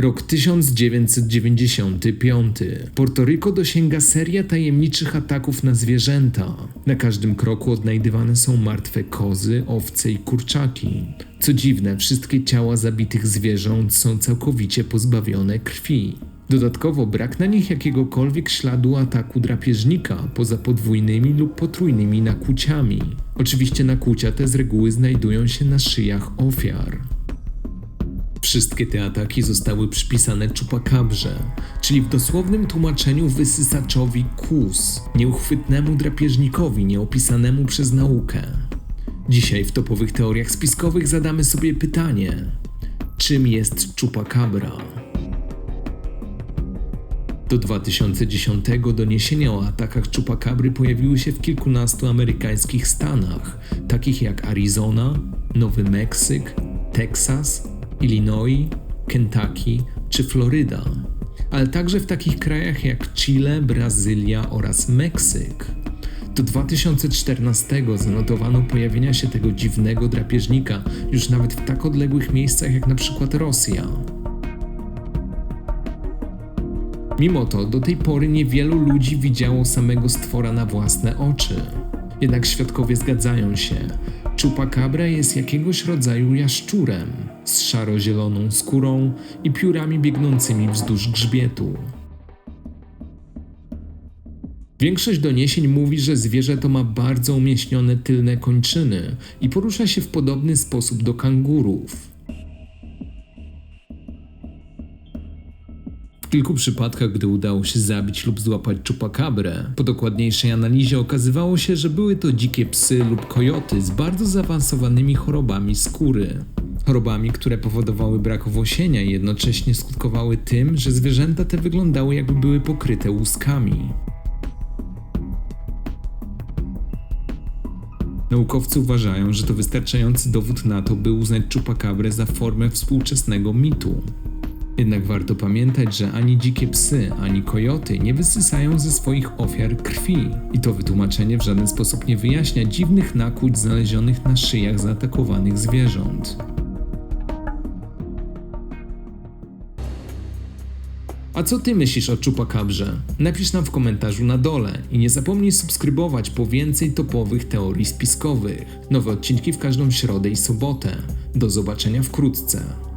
Rok 1995. Porto Rico dosięga seria tajemniczych ataków na zwierzęta. Na każdym kroku odnajdywane są martwe kozy, owce i kurczaki. Co dziwne, wszystkie ciała zabitych zwierząt są całkowicie pozbawione krwi. Dodatkowo brak na nich jakiegokolwiek śladu ataku drapieżnika, poza podwójnymi lub potrójnymi nakłuciami. Oczywiście nakłucia te z reguły znajdują się na szyjach ofiar. Wszystkie te ataki zostały przypisane czupakabrze, czyli w dosłownym tłumaczeniu wysysaczowi kus, nieuchwytnemu drapieżnikowi nieopisanemu przez naukę. Dzisiaj w topowych teoriach spiskowych zadamy sobie pytanie: czym jest czupakabra? Do 2010 doniesienia o atakach czupakabry pojawiły się w kilkunastu amerykańskich stanach, takich jak Arizona, Nowy Meksyk, Teksas, Illinois, Kentucky czy Floryda, ale także w takich krajach jak Chile, Brazylia oraz Meksyk. Do 2014 zanotowano pojawienia się tego dziwnego drapieżnika już nawet w tak odległych miejscach jak przykład Rosja. Mimo to do tej pory niewielu ludzi widziało samego stwora na własne oczy. Jednak świadkowie zgadzają się. Chupacabra jest jakiegoś rodzaju jaszczurem z szaro-zieloną skórą i piórami biegnącymi wzdłuż grzbietu. Większość doniesień mówi, że zwierzę to ma bardzo umieśnione tylne kończyny i porusza się w podobny sposób do kangurów. Kilku przypadkach, gdy udało się zabić lub złapać czupakabrę, po dokładniejszej analizie okazywało się, że były to dzikie psy lub kojoty z bardzo zaawansowanymi chorobami skóry. Chorobami, które powodowały brak owłosienia i jednocześnie skutkowały tym, że zwierzęta te wyglądały jakby były pokryte łuskami. Naukowcy uważają, że to wystarczający dowód na to, by uznać czupakabrę za formę współczesnego mitu. Jednak warto pamiętać, że ani dzikie psy, ani kojoty nie wysysają ze swoich ofiar krwi. I to wytłumaczenie w żaden sposób nie wyjaśnia dziwnych nakłuć znalezionych na szyjach zaatakowanych zwierząt. A co ty myślisz o czupakabrze? Napisz nam w komentarzu na dole i nie zapomnij subskrybować po więcej topowych teorii spiskowych. Nowe odcinki w każdą środę i sobotę. Do zobaczenia wkrótce.